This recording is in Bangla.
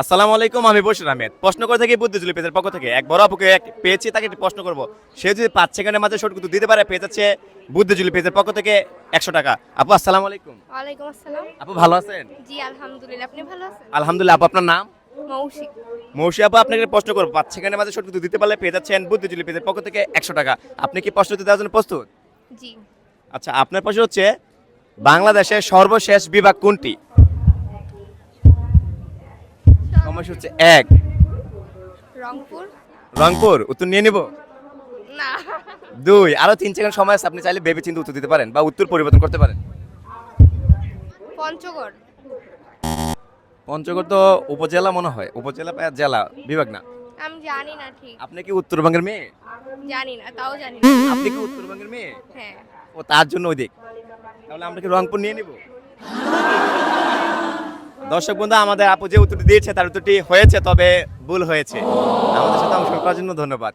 আসসালামু আলাইকুম আমি বশির আহমেদ। প্রশ্ন করে থাকি বুদ্ধিজুলি পেজের পক্ষ থেকে। এক বড় আপুকে এক পেয়েছি তাকে একটি প্রশ্ন করব। সে যদি পাঁচ সেকেন্ডের মাঝে উত্তর দিতে পারে পেয়ে যাচ্ছে বুদ্ধিজুলি পেজের পক্ষ থেকে একশো টাকা। আপু আসসালামু আলাইকুম। ওয়ালাইকুম আসসালাম। আপু ভালো আছেন? জি আলহামদুলিল্লাহ। আপনি ভালো আছেন? আলহামদুলিল্লাহ আপু আপনার নাম? মৌসিক মৌসি আপু আপনাকে প্রশ্ন করব। পাঁচ সেকেন্ডের মাঝে উত্তর দিতে পারলে পেয়ে যাচ্ছেন বুদ্ধিজুলি পেজের পক্ষ থেকে একশো টাকা। আপনি কি প্রশ্ন দেওয়ার জন্য প্রস্তুত? জি। আচ্ছা আপনার প্রশ্ন হচ্ছে বাংলাদেশের সর্বশেষ বিভাগ কোনটি? সমস্যা হচ্ছে এক। রংপুর। রংপুর উত্তর নিয়ে নিব? না। দুই আরও তিন সেকেন্ড সময় আছে আপনি চাইলে ভেবে চিন্তে উত্তর দিতে পারেন বা উত্তর পরিবর্তন করতে পারেন। পঞ্চগড়। পঞ্চগড় তো উপজেলা মনে হয় উপজেলা বা জেলা বিভাগ না? আমি জানি না ঠিক। আপনি কি উত্তরবঙ্গের মেয়ে? জানি না তাও জানি না। আপনি কি উত্তরবঙ্গের মেয়ে? হ্যাঁ। ও তার জন্য ওই দিক। তাহলে আমরা কি রংপুর নিয়ে নিব? দর্শক বন্ধু, আমাদের আপু যে উত্তরটি দিয়েছে তার উত্তরটি হয়েছে, তবে ভুল হয়েছে আমাদের সাথে অংশগ্রহণ করার জন্য ধন্যবাদ.